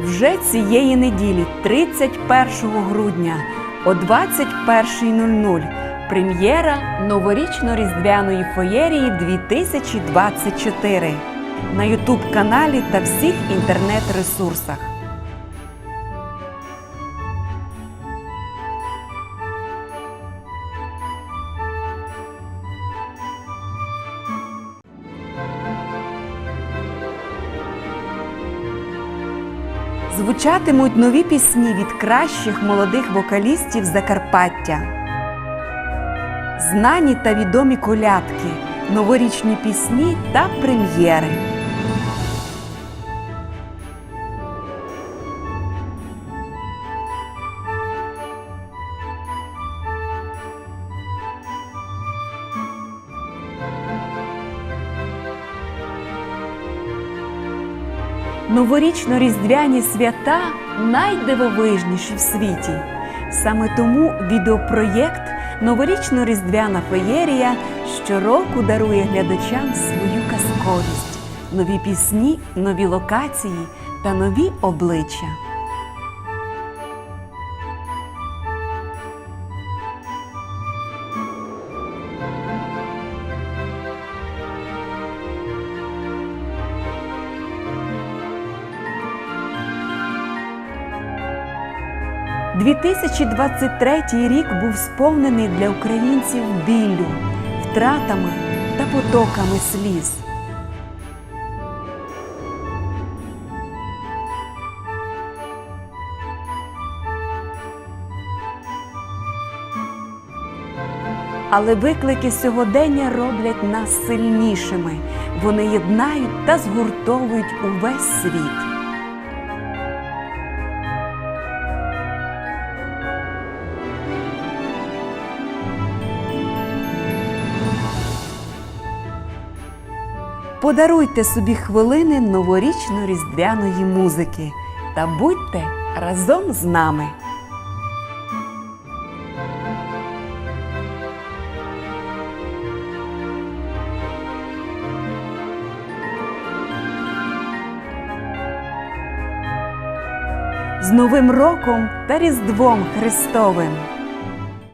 Вже цієї неділі, 31 грудня о 21.00 прем'єра новорічно-різдвяної фоєрії 2024 на Ютуб-каналі та всіх інтернет-ресурсах. Звучатимуть нові пісні від кращих молодих вокалістів Закарпаття. Знані та відомі колядки, новорічні пісні та прем'єри. Новорічно-різдвяні свята найдивовижніші в світі. Саме тому відеопроєкт Новорічно-різдвяна феєрія щороку дарує глядачам свою казковість, нові пісні, нові локації та нові обличчя. – 2023 рік був сповнений для українців біллю, втратами та потоками сліз. Але виклики сьогодення роблять нас сильнішими. Вони єднають та згуртовують увесь світ. Подаруйте собі хвилини новорічно-різдвяної музики та будьте разом з нами. З Новим роком та Різдвом Христовим!